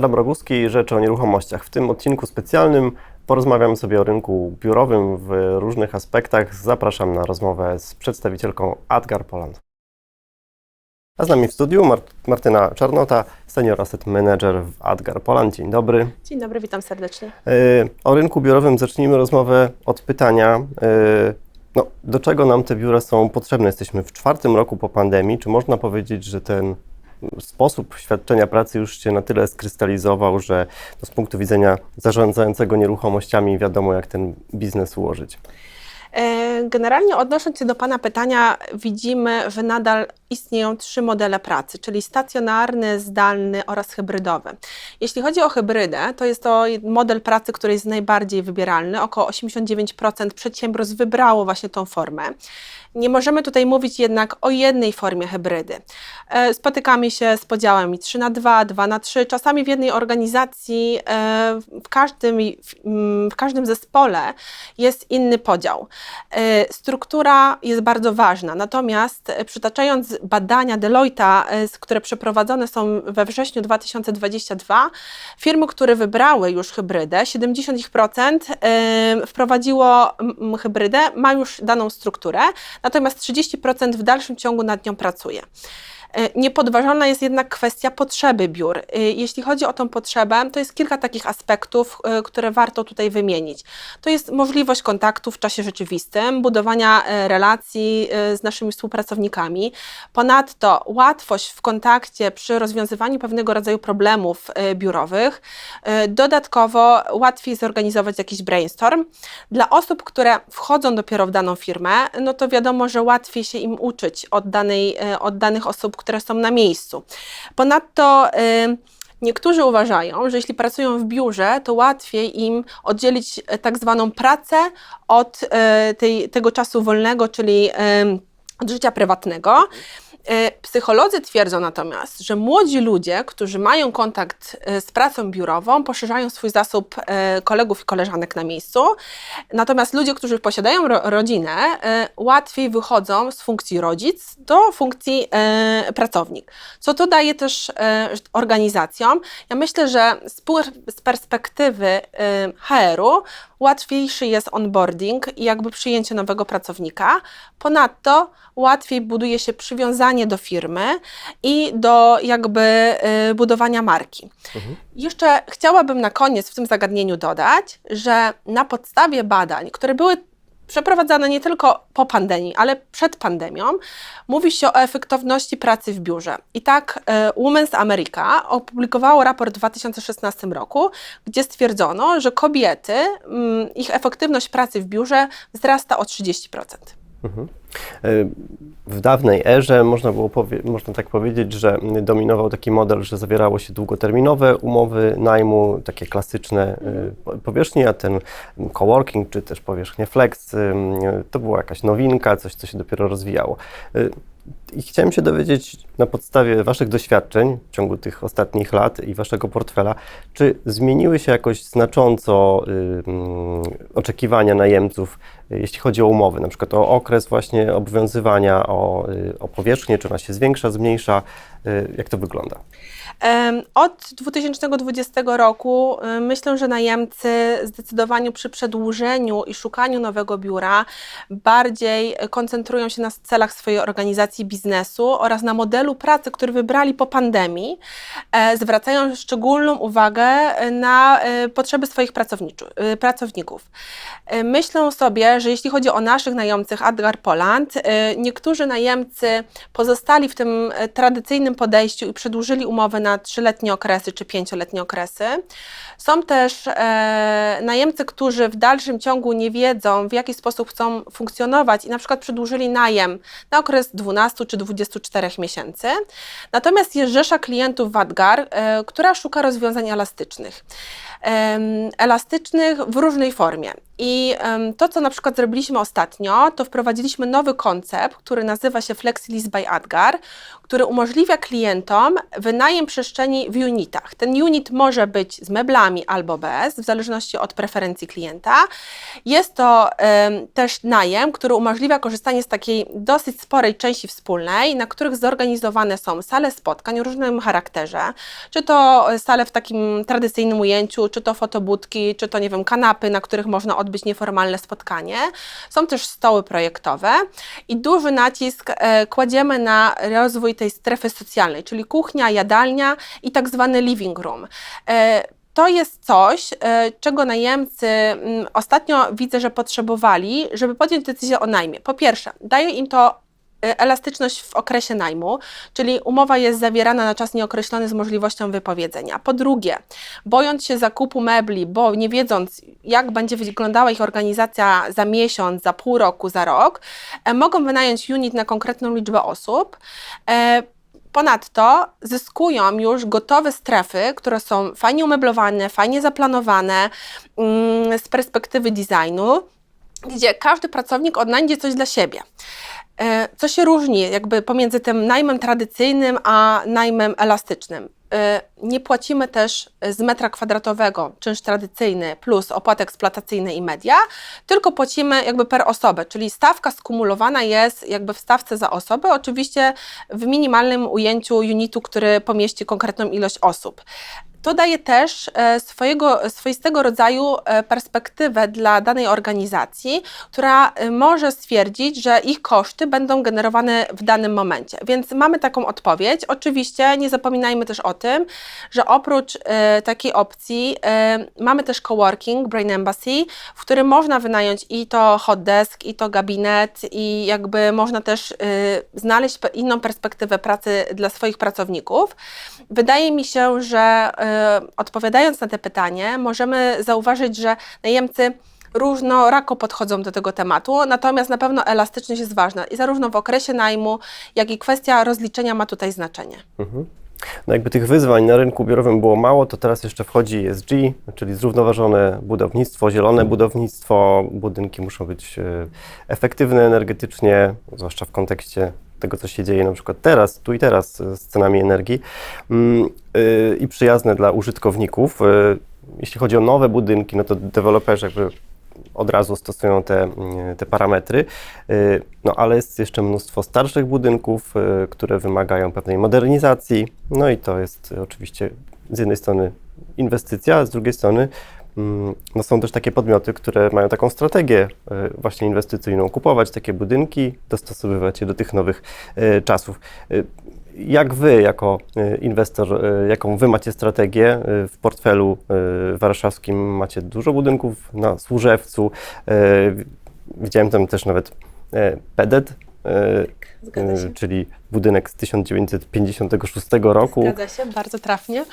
Adam Roguski, Rzeczy o Nieruchomościach. W tym odcinku specjalnym porozmawiamy sobie o rynku biurowym w różnych aspektach. Zapraszam na rozmowę z przedstawicielką Adgar Poland. A z nami w studiu Mar- Martyna Czarnota, Senior Asset Manager w Adgar Poland. Dzień dobry. Dzień dobry, witam serdecznie. Yy, O rynku biurowym zacznijmy rozmowę od pytania, yy, no, do czego nam te biura są potrzebne? Jesteśmy w czwartym roku po pandemii. Czy można powiedzieć, że ten sposób świadczenia pracy już się na tyle skrystalizował, że no, z punktu widzenia zarządzającego nieruchomościami wiadomo, jak ten biznes ułożyć? E, Generalnie odnosząc się do Pana pytania, widzimy, że nadal istnieją trzy modele pracy, czyli stacjonarny, zdalny oraz hybrydowy. Jeśli chodzi o hybrydę, to jest to model pracy, który jest najbardziej wybieralny. Około 89% przedsiębiorstw wybrało właśnie tą formę. Nie możemy tutaj mówić jednak o jednej formie hybrydy. E, Spotykamy się z podziałami 3 na 2, 2 na 3. Czasami w jednej organizacji, e, w każdym, mm, w każdym zespole jest inny podział. E, Struktura jest bardzo ważna, natomiast e, przytaczając badania Deloitte'a, z- które przeprowadzone są we wrześniu 2022, firmy, które wybrały już hybrydę, 70% e, wprowadziło mm, hybrydę, ma już daną strukturę, natomiast 30% w dalszym ciągu nad nią pracuje. E, Niepodważalna jest jednak kwestia potrzeby biur. E, Jeśli chodzi o tą potrzebę, to jest kilka takich aspektów, e, które warto tutaj wymienić. To jest możliwość kontaktu w czasie rzeczywistym, budowania relacji z naszymi współpracownikami. Ponadto łatwość w kontakcie przy rozwiązywaniu pewnego rodzaju problemów biurowych. Dodatkowo łatwiej zorganizować jakiś brainstorm. Dla osób, które wchodzą dopiero w daną firmę, no to wiadomo, że łatwiej się im uczyć od, danej, od danych osób, które są na miejscu. Ponadto y, niektórzy uważają, że jeśli pracują w biurze, to łatwiej im oddzielić e, tak zwaną pracę od e, tej, tego czasu wolnego, czyli od życia prywatnego. E, Psycholodzy twierdzą natomiast, że młodzi ludzie, którzy mają kontakt e, z pracą biurową, poszerzają swój zasób e, kolegów i koleżanek na miejscu. Natomiast ludzie, którzy posiadają ro rodzinę, łatwiej wychodzą z funkcji rodzic do funkcji pracownik. Co to daje też organizacjom? Ja myślę, że z, perspektywy HR-u łatwiejszy jest onboarding i jakby przyjęcie nowego pracownika. Ponadto łatwiej buduje się przywiązanie do firmy i do jakby e, budowania marki. Jeszcze chciałabym na koniec w tym zagadnieniu dodać, że na podstawie badań, które były przeprowadzane nie tylko po pandemii, ale przed pandemią, mówi się o efektywności pracy w biurze. I tak e, Women's America opublikowało raport w 2016 roku, gdzie stwierdzono, że kobiety, mm, ich efektywność pracy w biurze wzrasta o 30%. Y, W dawnej erze można było można tak powiedzieć, że dominował taki model, że zawierało się długoterminowe umowy najmu, takie klasyczne y, po- powierzchnie, a ten coworking czy też powierzchnie flex y, to była jakaś nowinka, coś, co się dopiero rozwijało. I chciałem się dowiedzieć na podstawie Waszych doświadczeń w ciągu tych ostatnich lat i Waszego portfela, czy zmieniły się jakoś znacząco y, oczekiwania najemców, jeśli chodzi o umowy, na przykład o okres właśnie obowiązywania, o, y, o powierzchnię, czy ona się zwiększa, zmniejsza, y, jak to wygląda? Od 2020 roku myślę, że najemcy zdecydowanie przy przedłużeniu i szukaniu nowego biura bardziej koncentrują się na celach swojej organizacji biznesu oraz na modelu pracy, który wybrali po pandemii, e, zwracają szczególną uwagę na e, potrzeby swoich e, pracowników. Myślę sobie, że jeśli chodzi o naszych najemców Adgar Poland, niektórzy najemcy pozostali w tym tradycyjnym podejściu i przedłużyli umowy na trzyletnie okresy czy pięcioletnie okresy. Są też e, najemcy, którzy w dalszym ciągu nie wiedzą, w jaki sposób chcą funkcjonować i na przykład przedłużyli najem na okres 12 czy 24 miesięcy. Natomiast jest rzesza klientów Wadgar, e, która szuka rozwiązań elastycznych. Em, elastycznych w różnej formie. I to, co na przykład zrobiliśmy ostatnio, to wprowadziliśmy nowy koncept, który nazywa się FlexiLease by Adgar, który umożliwia klientom wynajem przestrzeni w unitach. Ten unit może być z meblami albo bez, w zależności od preferencji klienta. Jest to em, też najem, który umożliwia korzystanie z takiej dosyć sporej części wspólnej, na których zorganizowane są sale spotkań o różnym charakterze, czy to sale w takim tradycyjnym ujęciu, czy to fotobudki, czy to, nie wiem, kanapy, na których można odbyć nieformalne spotkanie. Są też stoły projektowe i duży nacisk e, kładziemy na rozwój tej strefy socjalnej, czyli kuchnia, jadalnia i tak zwany living room. E, to jest coś, e, czego najemcy mm, ostatnio widzę, że potrzebowali, żeby podjąć decyzję o najmie. Po pierwsze, daje im to elastyczność w okresie najmu, czyli umowa jest zawierana na czas nieokreślony z możliwością wypowiedzenia. Po drugie, bojąc się zakupu mebli, bo nie wiedząc, jak będzie wyglądała ich organizacja za miesiąc, za pół roku, za rok, e, mogą wynająć unit na konkretną liczbę osób. E, Ponadto zyskują już gotowe strefy, które są fajnie umeblowane, fajnie zaplanowane mm, z perspektywy designu, gdzie każdy pracownik odnajdzie coś dla siebie. E, Co się różni jakby pomiędzy tym najmem tradycyjnym a najmem elastycznym? E, Nie płacimy też z metra kwadratowego czynsz tradycyjny plus opłaty eksploatacyjne i media, tylko płacimy jakby per osobę, czyli stawka skumulowana jest jakby w stawce za osobę, oczywiście w minimalnym ujęciu unitu, który pomieści konkretną ilość osób. To daje też e, swojego, swoistego rodzaju e, perspektywę dla danej organizacji, która e, może stwierdzić, że ich koszty będą generowane w danym momencie. Więc mamy taką odpowiedź. Oczywiście nie zapominajmy też o tym, że oprócz takiej opcji mamy też coworking, Brain Embassy, w którym można wynająć i to hot desk, i to gabinet, i jakby można też znaleźć inną perspektywę pracy dla swoich pracowników. Wydaje mi się, że odpowiadając na te pytanie, możemy zauważyć, że najemcy różnorako podchodzą do tego tematu, natomiast na pewno elastyczność jest ważna i zarówno w okresie najmu, jak i kwestia rozliczenia ma tutaj znaczenie. No jakby tych wyzwań na rynku biurowym było mało, to teraz jeszcze wchodzi ESG, czyli zrównoważone budownictwo, zielone budownictwo. Budynki muszą być e, efektywne energetycznie, zwłaszcza w kontekście tego, co się dzieje na przykład teraz, tu i teraz z cenami energii mm, y, i przyjazne dla użytkowników. E, Jeśli chodzi o nowe budynki, no to deweloperzy jakby od razu stosują te, mm, te parametry. Y, No ale jest jeszcze mnóstwo starszych budynków, y, które wymagają pewnej modernizacji. No i to jest y, oczywiście z jednej strony inwestycja, a z drugiej strony no są też takie podmioty, które mają taką strategię y, właśnie inwestycyjną, kupować takie budynki, dostosowywać je do tych nowych y, czasów. Y, Jak wy, jako inwestor, jaką wy macie strategię w portfelu warszawskim? Macie dużo budynków na Służewcu. Widziałem tam też nawet e, PEDET, e, Zgadza się. e, czyli budynek z 1956 roku. Zgadza się, bardzo trafnie. E,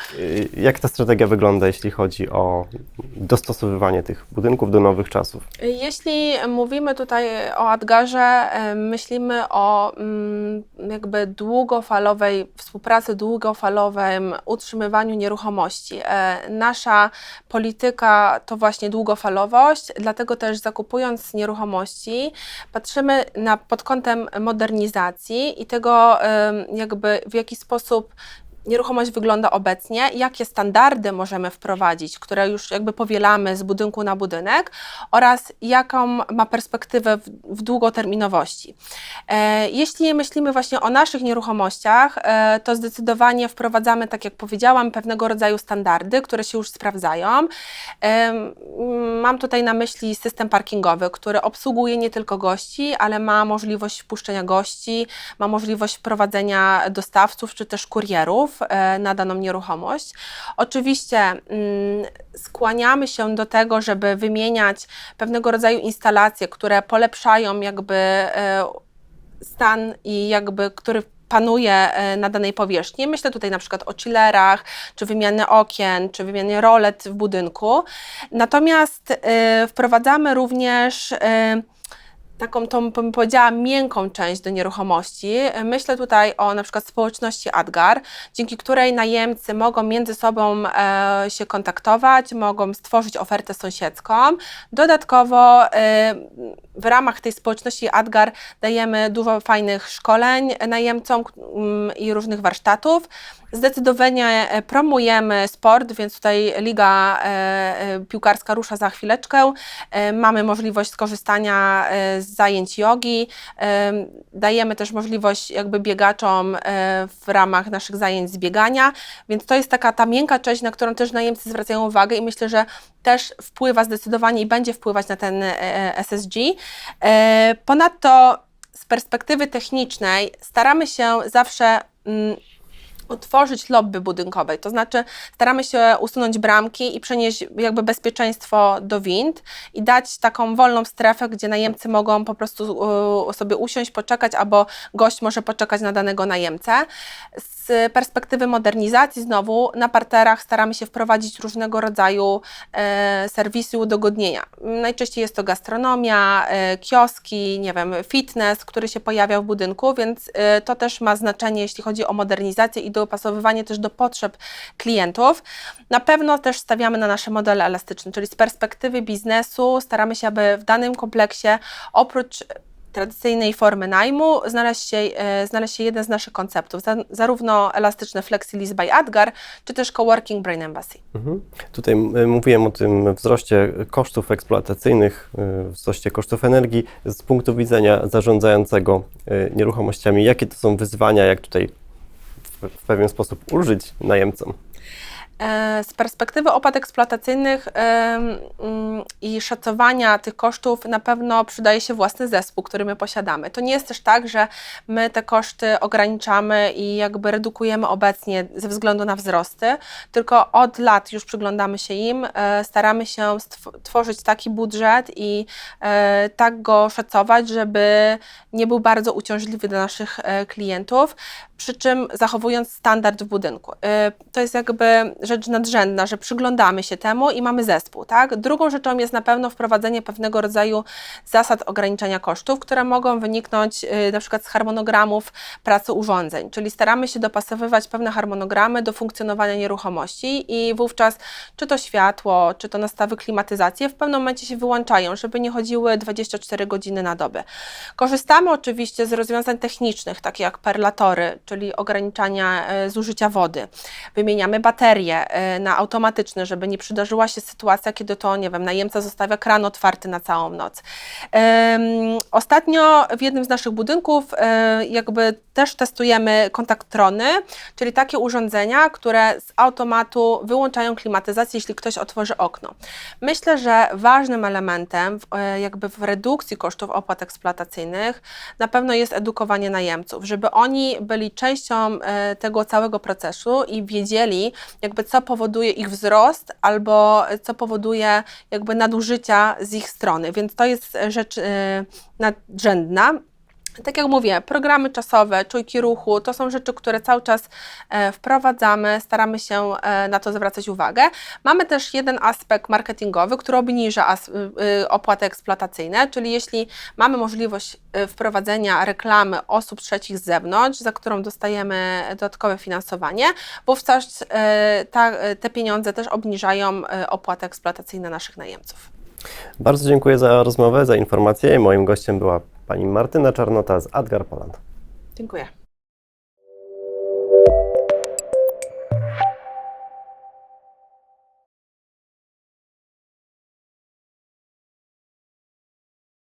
Jak ta strategia wygląda, jeśli chodzi o dostosowywanie tych budynków do nowych czasów? Jeśli mówimy tutaj o Adgarze, e, myślimy o mm, jakby długofalowej współpracy, długofalowym utrzymywaniu nieruchomości. E, Nasza polityka to właśnie długofalowość, dlatego też zakupując nieruchomości, patrzymy na, pod kątem modernizacji i tego jakby w jaki sposób nieruchomość wygląda obecnie, jakie standardy możemy wprowadzić, które już jakby powielamy z budynku na budynek oraz jaką ma perspektywę w, w długoterminowości. E, jeśli myślimy właśnie o naszych nieruchomościach, e, to zdecydowanie wprowadzamy, tak jak powiedziałam, pewnego rodzaju standardy, które się już sprawdzają. Em, Mam tutaj na myśli system parkingowy, który obsługuje nie tylko gości, ale ma możliwość wpuszczenia gości, ma możliwość wprowadzenia dostawców czy też kurierów e, na daną nieruchomość. Oczywiście mm, skłaniamy się do tego, żeby wymieniać pewnego rodzaju instalacje, które polepszają jakby e, stan i jakby, który panuje e, na danej powierzchni. Myślę tutaj na przykład o chillerach, czy wymianę okien, czy wymianę rolet w budynku. Natomiast wprowadzamy również taką, tą, bym powiedziała, miękką część do nieruchomości. Myślę tutaj o na przykład społeczności ADGAR, dzięki której najemcy mogą między sobą e, się kontaktować, mogą stworzyć ofertę sąsiedzką. Dodatkowo e, w ramach tej społeczności ADGAR dajemy dużo fajnych szkoleń najemcom mm, i różnych warsztatów. Zdecydowanie e, promujemy sport, więc tutaj Liga e, e, Piłkarska rusza za chwileczkę. E, Mamy możliwość skorzystania e, zajęć jogi. Dajemy też możliwość jakby biegaczom e, w ramach naszych zajęć z biegania, więc to jest taka ta miękka część, na którą też najemcy zwracają uwagę i myślę, że też wpływa zdecydowanie i będzie wpływać na ten e, SSG. E, Ponadto z perspektywy technicznej staramy się zawsze utworzyć lobby budynkowej, to znaczy staramy się usunąć bramki i przenieść jakby bezpieczeństwo do wind i dać taką wolną strefę, gdzie najemcy mogą po prostu sobie usiąść, poczekać, albo gość może poczekać na danego najemcę. Z perspektywy modernizacji znowu na parterach staramy się wprowadzić różnego rodzaju e, serwisy udogodnienia. Najczęściej jest to gastronomia, e, kioski, nie wiem, fitness, który się pojawia w budynku, więc e, to też ma znaczenie, jeśli chodzi o modernizację i dopasowywanie też do potrzeb klientów. Na pewno też stawiamy na nasze modele elastyczne, czyli z perspektywy biznesu staramy się, aby w danym kompleksie oprócz tradycyjnej formy najmu znaleźć się, e, znaleźć się jeden z naszych konceptów, za, zarówno elastyczne FlexiLease by Adgar, czy też Coworking Brain Embassy. Mhm. Tutaj m- mówiłem o tym wzroście kosztów eksploatacyjnych, y, wzroście kosztów energii. Z punktu widzenia zarządzającego nieruchomościami, jakie to są wyzwania, jak tutaj w, pewien sposób ulżyć najemcom? E, Z perspektywy opłat eksploatacyjnych mm, i szacowania tych kosztów na pewno przydaje się własny zespół, który my posiadamy. To nie jest też tak, że my te koszty ograniczamy i jakby redukujemy obecnie ze względu na wzrosty, tylko od lat już przyglądamy się im, e, staramy się tworzyć taki budżet i e, tak go szacować, żeby nie był bardzo uciążliwy dla naszych klientów, przy czym zachowując standard w budynku. To jest jakby rzecz nadrzędna, że przyglądamy się temu i mamy zespół. Tak? Drugą rzeczą jest na pewno wprowadzenie pewnego rodzaju zasad ograniczenia kosztów, które mogą wyniknąć e, na przykład z harmonogramów pracy urządzeń, czyli staramy się dopasowywać pewne harmonogramy do funkcjonowania nieruchomości i wówczas czy to światło, czy to nastawy klimatyzacji w pewnym momencie się wyłączają, żeby nie chodziły 24 godziny na dobę. Korzystamy oczywiście z rozwiązań technicznych, takich jak perlatory, czyli ograniczania e, zużycia wody. Wymieniamy baterie e, na automatyczne, żeby nie przydarzyła się sytuacja, kiedy to, nie wiem, najemca zostawia kran otwarty na całą noc. Ostatnio w jednym z naszych budynków e, jakby też testujemy kontaktrony, czyli takie urządzenia, które z automatu wyłączają klimatyzację, jeśli ktoś otworzy okno. Myślę, że ważnym elementem e, jakby w redukcji kosztów opłat eksploatacyjnych na pewno jest edukowanie najemców, żeby oni byli częścią tego całego procesu i wiedzieli, jakby co powoduje ich wzrost albo co powoduje jakby nadużycia z ich strony. Więc to jest rzecz e, nadrzędna. Tak jak mówię, programy czasowe, czujki ruchu, to są rzeczy, które cały czas e, wprowadzamy, staramy się e, na to zwracać uwagę. Mamy też jeden aspekt marketingowy, który obniża y, y, opłaty eksploatacyjne, czyli jeśli mamy możliwość y, wprowadzenia reklamy osób trzecich z zewnątrz, za którą dostajemy dodatkowe finansowanie, wówczas e, te pieniądze też obniżają e, opłaty eksploatacyjne naszych najemców. Bardzo dziękuję za rozmowę, za informację. Moim gościem była pani Martyna Czarnota z Adgar Poland. Dziękuję.